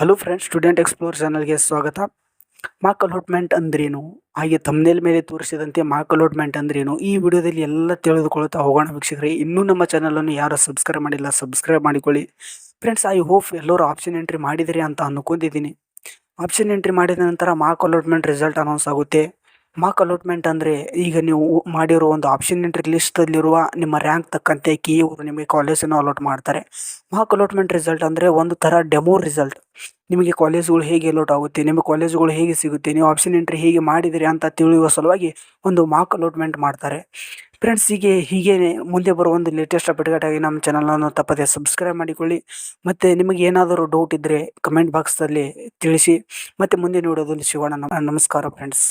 Hello friends student explore ಚಾನಲ್ಗೆ ಸ್ವಾಗತ. Mach allotment ಅಂದ್ರೇನು? ಹಾಗೆ ತಮ್ಮನೇಲ್ ಮೇಲೆ ತೋರಿಸಿದಂತೆ ಮಾಕ್ ಅಲೋಟ್ಮೆಂಟ್ ಅಂದ್ರೇನು? ಈ ವಿಡಿಯೋದಲ್ಲಿ ಎಲ್ಲ ತಿಳಿದುಕೊಳ್ತಾ ಹೋಗೋಣ ವೀಕ್ಷಕರೇ. ಇನ್ನೂ ನಮ್ಮ ಚಾನಲನ್ನು ಯಾರು ಸಬ್ಸ್ಕ್ರೈಬ್ ಮಾಡಿಲ್ಲ ಸಬ್ಸ್ಕ್ರೈಬ್ ಮಾಡಿಕೊಳ್ಳಿ. ಫ್ರೆಂಡ್ಸ್ ಐ ಹೋಪ್ ಎಲ್ಲರೂ ಆಪ್ಷನ್ ಎಂಟ್ರಿ ಮಾಡಿದಿರಿ ಅಂತ ಅಂದ್ಕೊಂಡಿದ್ದೀನಿ ಆಪ್ಷನ್ ಎಂಟ್ರಿ ಮಾಡಿದ ನಂತರ ಮಾಕ್ ಅಲೋಟ್ಮೆಂಟ್ ರಿಸಲ್ಟ್ ಅನೌನ್ಸ್ ಆಗುತ್ತೆ. ಮಾಕ್ ಅಲಾಟ್ಮೆಂಟ್ ಅಂದರೆ ಈಗ ನೀವು ಮಾಡಿರೋ ಒಂದು ಆಪ್ಷನ್ ಎಂಟ್ರಿ ಲಿಸ್ಟಲ್ಲಿರುವ ನಿಮ್ಮ ರ್ಯಾಂಕ್ ತಕ್ಕಂತೆ ಕಿ ಅವರು ನಿಮಗೆ ಕಾಲೇಜನ್ನು ಅಲಾಟ್ ಮಾಡ್ತಾರೆ. ಮಾಕ್ ಅಲಾಟ್ಮೆಂಟ್ ರಿಸಲ್ಟ್ ಅಂದರೆ ಒಂದು ಥರ ಡೆಮೋ ರಿಸಲ್ಟ್ ನಿಮಗೆ ಕಾಲೇಜುಗಳು ಹೇಗೆ ಅಲೋಟ್ ಆಗುತ್ತೆ, ನಿಮ್ಮ ಕಾಲೇಜುಗಳು ಹೇಗೆ ಸಿಗುತ್ತೆ, ನೀವು ಆಪ್ಷನ್ ಎಂಟ್ರಿ ಹೇಗೆ ಮಾಡಿದಿರಿ ಅಂತ ತಿಳಿಯುವ ಸಲುವಾಗಿ ಒಂದು ಮಾಕ್ ಅಲಾಟ್ಮೆಂಟ್ ಮಾಡ್ತಾರೆ. ಫ್ರೆಂಡ್ಸ್ ಹೀಗೆ ಹೀಗೆ ಮುಂದೆ ಬರುವ ಒಂದು ಲೇಟೆಸ್ಟ್ ಅಪ್ಡೇಟಾಗಿ ನಮ್ಮ ಚಾನಲನ್ನು ತಪ್ಪದೆ ಸಬ್ಸ್ಕ್ರೈಬ್ ಮಾಡಿಕೊಳ್ಳಿ. ಮತ್ತು ನಿಮಗೆ ಏನಾದರೂ ಡೌಟ್ ಇದ್ದರೆ ಕಮೆಂಟ್ ಬಾಕ್ಸಲ್ಲಿ ತಿಳಿಸಿ. ಮತ್ತು ಮುಂದೆ ವಿಡಿಯೋದಲ್ಲಿ ಶಿವಣ್ಣ ನಮಸ್ಕಾರ ಫ್ರೆಂಡ್ಸ್